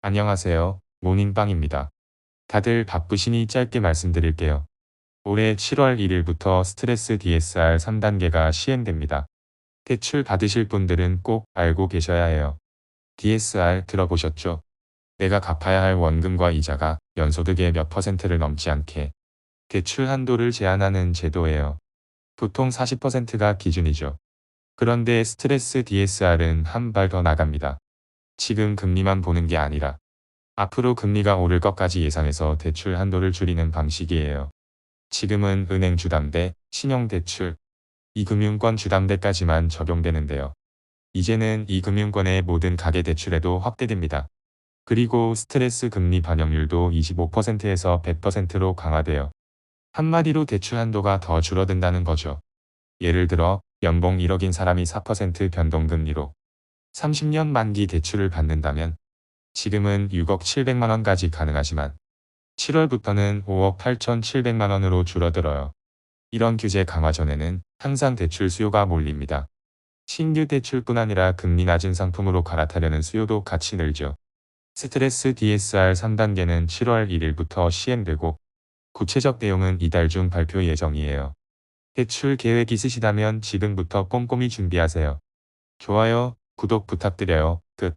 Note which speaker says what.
Speaker 1: 안녕하세요. 모닝빵입니다. 다들 바쁘시니 짧게 말씀드릴게요. 올해 7월 1일부터 스트레스 DSR 3단계가 시행됩니다. 대출 받으실 분들은 꼭 알고 계셔야 해요. DSR 들어보셨죠? 내가 갚아야 할 원금과 이자가 연소득의 몇 퍼센트를 넘지 않게 대출 한도를 제한하는 제도예요. 보통 40%가 기준이죠. 그런데 스트레스 DSR은 한 발 더 나갑니다. 지금 금리만 보는 게 아니라 앞으로 금리가 오를 것까지 예상해서 대출 한도를 줄이는 방식이에요. 지금은 은행 주담대, 신용대출, 이금융권 주담대까지만 적용되는데요. 이제는 이 금융권의 모든 가계대출에도 확대됩니다. 그리고 스트레스 금리 반영률도 25%에서 100%로 강화돼요. 한마디로 대출 한도가 더 줄어든다는 거죠. 예를 들어 연봉 1억인 사람이 4% 변동금리로 30년 만기 대출을 받는다면 지금은 6억 7백만 원까지 가능하지만 7월부터는 5억 8천7백만 원으로 줄어들어요. 이런 규제 강화 전에는 항상 대출 수요가 몰립니다. 신규 대출뿐 아니라 금리 낮은 상품으로 갈아타려는 수요도 같이 늘죠. 스트레스 DSR 3단계는 7월 1일부터 시행되고 구체적 내용은 이달 중 발표 예정이에요. 대출 계획 있으시다면 지금부터 꼼꼼히 준비하세요. 좋아요, 구독 부탁드려요. 끝.